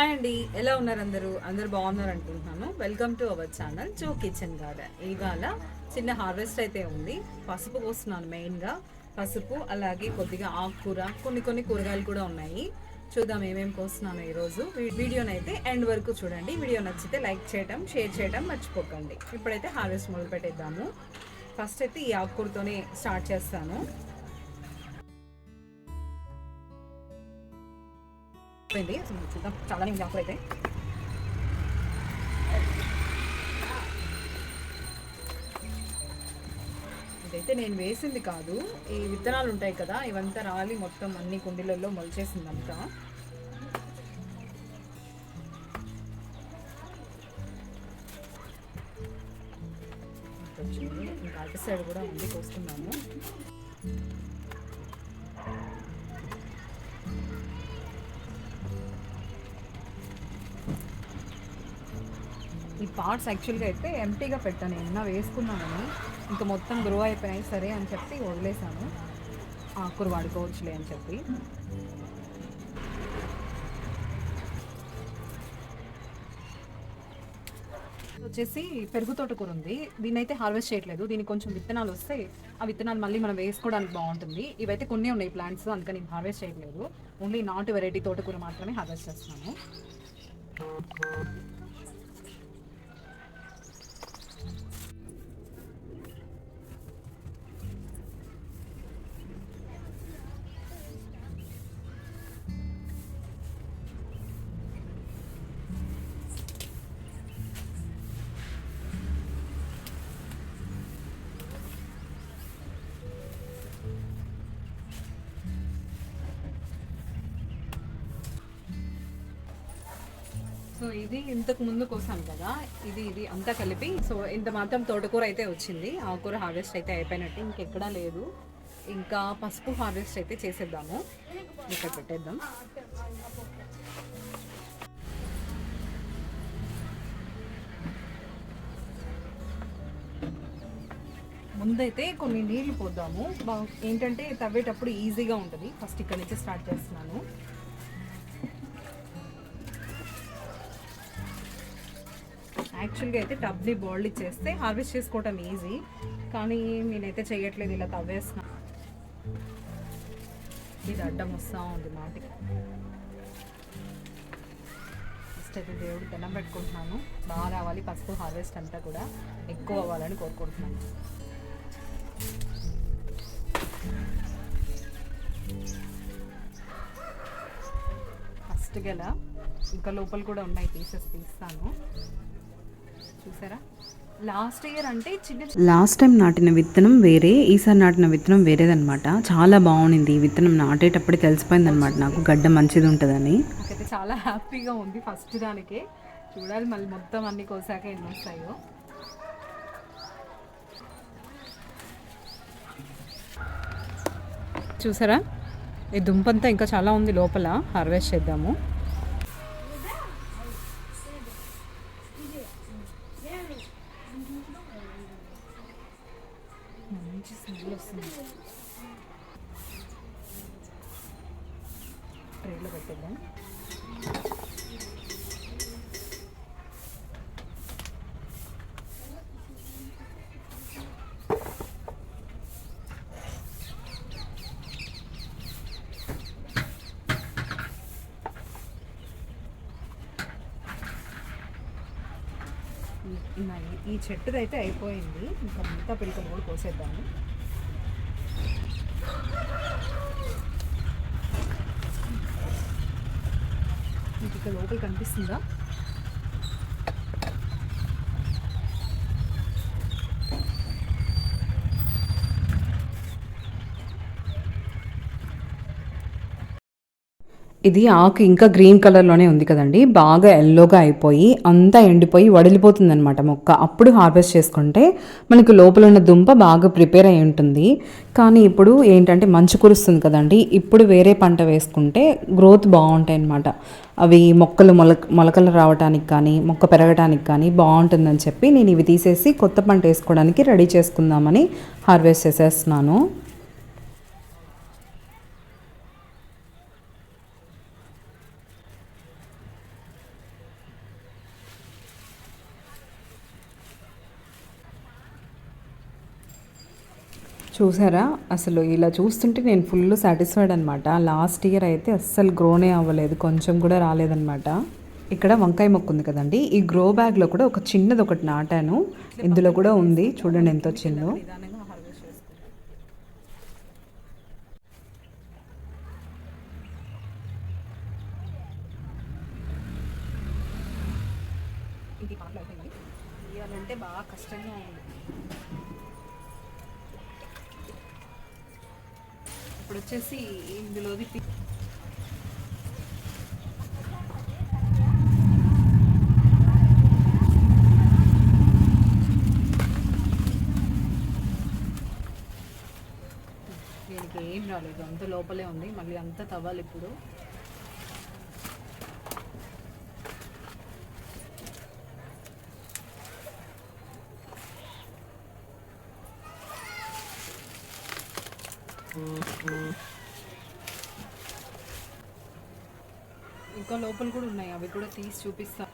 Hi అండి. ఎలా ఉన్నారు అందరూ? అందరు బాగున్నారు అనుకుంటున్నాను. Welcome to our channel Jo kitchen garden ఇవాళ చిన్న హార్వెస్ట్ అయితే ఉంది. పసుపు కోస్తున్నాను మెయిన్గా పసుపు అలాగే కొద్దిగా ఆకుకూర కొన్ని కొన్ని కూరగాయలు కూడా ఉన్నాయి. చూద్దాం ఏమేమి కోస్తున్నాను ఈరోజు. వీడియోని అయితే ఎండ్ వరకు చూడండి. వీడియో నచ్చితే లైక్ చేయడం షేర్ చేయడం మర్చిపోకండి. ఇప్పుడైతే హార్వెస్ట్ మొదలు పెట్టేద్దాము ఫస్ట్ అయితే ఈ ఆకుకూరతోనే స్టార్ట్ చేస్తాను. అయిపోయింది చూద్దాం. చాలానే ఉంది ఆఫర్ అయితే. ఇదైతే నేను వేసింది కాదు. ఈ విత్తనాలు ఉంటాయి కదా ఇవంతా రాలి మొత్తం అన్ని కుండీలలో మొలిచేసింది అంతా ఇంకా అటు సైడ్ కూడా ఉంది కోసుకున్నాము ఈ యాక్చువల్గా అయితే ఎంటీగా పెట్టాను. ఏమన్నా వేసుకున్నానని ఇంకా మొత్తం గ్రో అయిపోయాయి. సరే అని చెప్పి వదిలేసాను ఆకురు వాడుకోవచ్చులే అని చెప్పి. వచ్చేసి పెరుగు తోటకూర ఉంది. దీన్ని అయితే హార్వెస్ట్ చేయట్లేదు. దీనికి కొంచెం విత్తనాలు వస్తే ఆ విత్తనాలు మళ్ళీ మనం వేసుకోవడానికి బాగుంటుంది. ఇవైతే కొన్ని ఉన్నాయి ప్లాంట్స్ అందుకని నేను హార్వెస్ట్ చేయట్లేదు. ఓన్లీ నాటు వెరైటీ తోటకూర మాత్రమే హార్వెస్ట్ చేస్తున్నాను సో ఇది ఇంతకు ముందు కోసాను కదా. ఇది ఇది అంతా కలిపి సో ఇంత మాత్రం తోటకూర అయితే వచ్చింది. ఆకుకూర హార్వెస్ట్ అయితే అయిపోయినట్టు ఇంకెక్కడా లేదు. ఇంకా పసుపు హార్వెస్ట్ అయితే చేసేద్దాము. ఇక్కడ పెట్టేద్దాం. ముందైతే కొన్ని నీళ్ళు పోద్దాము. ఏంటంటే తవ్వేటప్పుడు ఈజీగా ఉంటుంది. ఫస్ట్ ఇక్కడ నుంచి స్టార్ట్ చేస్తున్నాను. యాక్చువల్గా అయితే టబ్ని బాయిల్ ఇచ్చేస్తే హార్వెస్ట్ చేసుకోవటం ఈజీ. కానీ నేనైతే చేయట్లేదు ఇలా తవ్వేస్తున్నా. ఇది అడ్డం వస్తూ ఉంది మాటికి. ఫస్ట్ అయితే దేవుడు దండం పెట్టుకుంటున్నాను. బాగా రావాలి పసుపు హార్వెస్ట్ అంతా కూడా ఎక్కువ అవ్వాలని కోరుకుంటున్నాను. ఫస్ట్ గల ఇంకా లోపల కూడా ఉన్నాయి పీసెస్ తీస్తాను. చూసారా? లాస్ట్ ఇయర్ అంటే చిన్న లాస్ట్ టైం నాటిన విత్తనం వేరే ఈసారి నాటిన విత్తనం వేరేదన్నమాట. చాలా బాగుంది ఈ విత్తనం నాటేటప్పుడే తెలిసిపోయింది అనమాట నాకు. గడ్డ మంచిది ఉంటుందని నాకైతే చాలా హ్యాపీగా ఉంది ఫస్ట్ దానికే. చూడాలి మళ్ళీ మొత్తం అన్ని కోసాక ఎన్ని వస్తాయో చూసారా? ఈ దుంపంతా ఇంకా చాలా ఉంది లోపల. హార్వెస్ట్ చేద్దాము మంచి స్మెల్ వస్తుంది సైడ్లో పెట్టేద్దాం. ఈ- చెట్టుదైతే అయిపోయింది. ఇంకా మిగతా పిలకలు కూడా కోసేద్దాము. మీకు ఇక్కడ లోపల కనిపిస్తుందా? ఇది ఆకు ఇంకా గ్రీన్ కలర్లోనే ఉంది కదండి. బాగా ఎల్లోగా అయిపోయి అంతా ఎండిపోయి వడిలిపోతుంది అనమాట మొక్క. అప్పుడు హార్వెస్ట్ చేసుకుంటే మనకు లోపల ఉన్న దుంప బాగా ప్రిపేర్ అయి ఉంటుంది. కానీ ఇప్పుడు ఏంటంటే మంచు కురుస్తుంది కదండి. ఇప్పుడు వేరే పంట వేసుకుంటే గ్రోత్ బాగుంటాయి అన్నమాట. అవి మొక్కలు మొలక మొలకలు రావడానికి కానీ మొక్క పెరగడానికి కానీ బాగుంటుందని చెప్పి నేను ఇవి తీసేసి కొత్త పంట వేసుకోవడానికి రెడీ చేసుకుందామని హార్వెస్ట్ చేసేస్తున్నాను. చూసారా? అసలు ఇలా చూస్తుంటే నేను ఫుల్ సాటిస్ఫైడ్ అనమాట లాస్ట్ ఇయర్ అయితే అస్సలు గ్రోనే అవ్వలేదు. కొంచెం కూడా రాలేదన్నమాట. ఇక్కడ వంకాయ మొక్క ఉంది కదండి. ఈ గ్రో బ్యాగ్లో కూడా ఒక చిన్నది ఒకటి నాటాను. ఇందులో కూడా ఉంది. చూడండి ఎంత వచ్చిందో. ఇది బాగా కష్టంగా ఉంది. ఇప్పుడు వచ్చేసి ఇందులోది దీనికి ఏం రాలేదు అంత లోపలే ఉంది మళ్ళీ అంతా తవ్వాలి ఇప్పుడు. ఇంకా లోపల కూడా ఉన్నాయి అవి కూడా తీసి చూపిస్తా.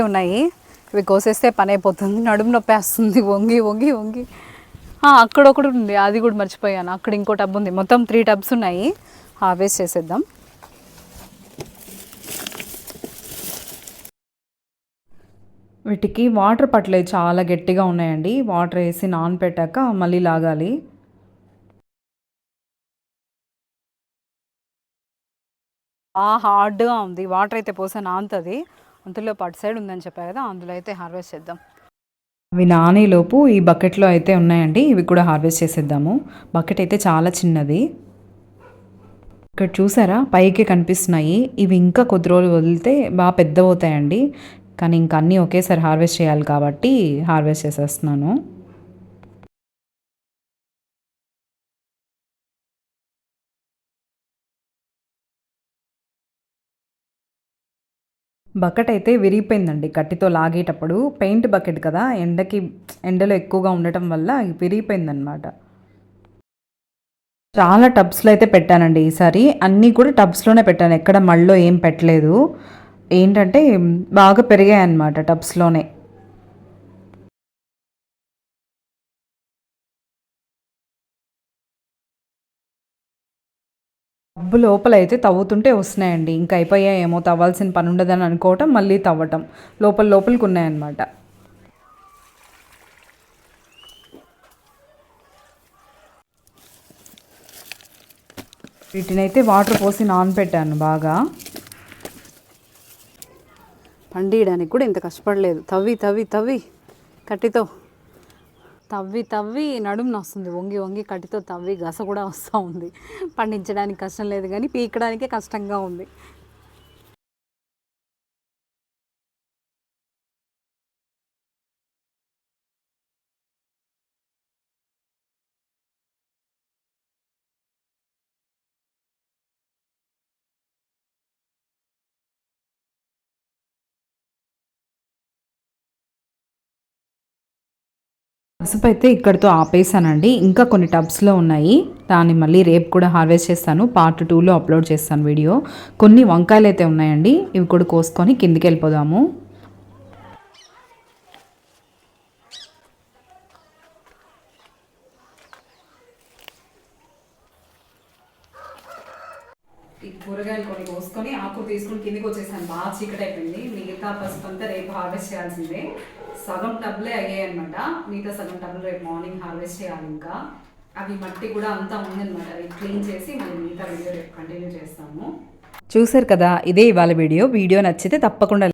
ఉన్నాయి. ఇవి కోసేస్తే పని అయిపోతుంది నడుము నొప్పి వస్తుంది. వంగి వంగి వంగి. ఆ, అక్కడ ఒకటి ఉంది. అది కూడా మర్చిపోయాను. అక్కడ ఇంకో టబ్ ఉంది. మొత్తం త్రీ టబ్స్ ఉన్నాయి. హార్వెస్ట్ చేసేద్దాం. వీటికి వాటర్ పట్టలేదు చాలా గట్టిగా ఉన్నాయండి. వాటర్ వేసి నానపెట్టాక మళ్ళీ లాగాలి. హార్డ్గా ఉంది. వాటర్ అయితే పోసా నానుతుంది అందులో పాటు సైడ్ ఉందని చెప్పా కదా అందులో అయితే హార్వెస్ట్ చేద్దాం. అవి నానేలోపు ఈ బకెట్లో అయితే ఉన్నాయండి ఇవి కూడా హార్వెస్ట్ చేసేద్దాము. బకెట్ అయితే చాలా చిన్నది. ఇక్కడ చూసారా పైకి కనిపిస్తున్నాయి. ఇవి ఇంకా కొద్ది రోజులు వదిలితే బాగా పెద్ద అవుతాయండి కానీ ఇంకా అన్నీ ఒకేసారి హార్వెస్ట్ చేయాలి కాబట్టి హార్వెస్ట్ చేసేస్తున్నాను. బకెట్ అయితే విరిగిపోయిందండి. కట్టితో లాగేటప్పుడు పెయింట్ బకెట్ కదా ఎండకి ఎండలో ఎక్కువగా ఉండటం వల్ల విరిగిపోయిందనమాట చాలా టబ్స్లో అయితే పెట్టానండి ఈసారి. అన్నీ కూడా టబ్స్లోనే పెట్టాను. ఎక్కడ మళ్ళీ ఏం పెట్టలేదు. ఏంటంటే బాగా పెరిగాయి అన్నమాట టబ్స్లోనే. టబ్బు లోపల అయితే తవ్వుతుంటే వస్తున్నాయండి. ఇంకా అయిపోయాయేమో తవ్వాల్సిన పని ఉండదని అనుకోవటం మళ్ళీ తవ్వటం. లోపల లోపలికి ఉన్నాయన్నమాట వీటినైతే వాటర్ పోసి నానబెట్టాను బాగా. పండియడానికి కూడా ఇంత కష్టపడలేదు. తవ్వి తవ్వి తవ్వి. కట్టితో. తవ్వి తవ్వి నడుము నొస్తుంది. వంగి వంగి కట్టితో తవ్వి గస కూడా వస్తూ ఉంది. పండించడానికి కష్టం లేదు కానీ పీకడానికే కష్టంగా ఉంది. పసుపు అయితే ఇక్కడితో ఆపేసానండి ఇంకా కొన్ని టబ్స్లో ఉన్నాయి. దాన్ని మళ్ళీ రేపు కూడా హార్వెస్ట్ చేస్తాను. పార్ట్ టూలో అప్లోడ్ చేస్తాను వీడియో. కొన్ని వంకాయలు అయితే ఉన్నాయండి. ఇవి కూడా కోసుకొని కిందికి వెళ్ళిపోదాము. ఈ కూరగాయలు కొన్ని కోసుకొని ఆకు తీసుకుని కిందికి వచ్చేసాను. బాగా చీకటి అయిపోయింది మిగతా పసుపు అంతా రేపు హార్వెస్ట్ చేయాల్సిందే. సగం టబ్లే అయ్యాయి అనమాట మిగతా సగం టబ్లు రేపు మార్నింగ్ హార్వెస్ట్ చేయాలి ఇంకా. అవి మట్టి కూడా అంతా ఉందన్నమాట. అవి క్లీన్ చేసి మళ్ళీ మిగతా వీడియో రేపు కంటిన్యూ చేస్తాము. చూసారు కదా ఇదే ఇవాళ వీడియో వీడియో నచ్చితే తప్పకుండా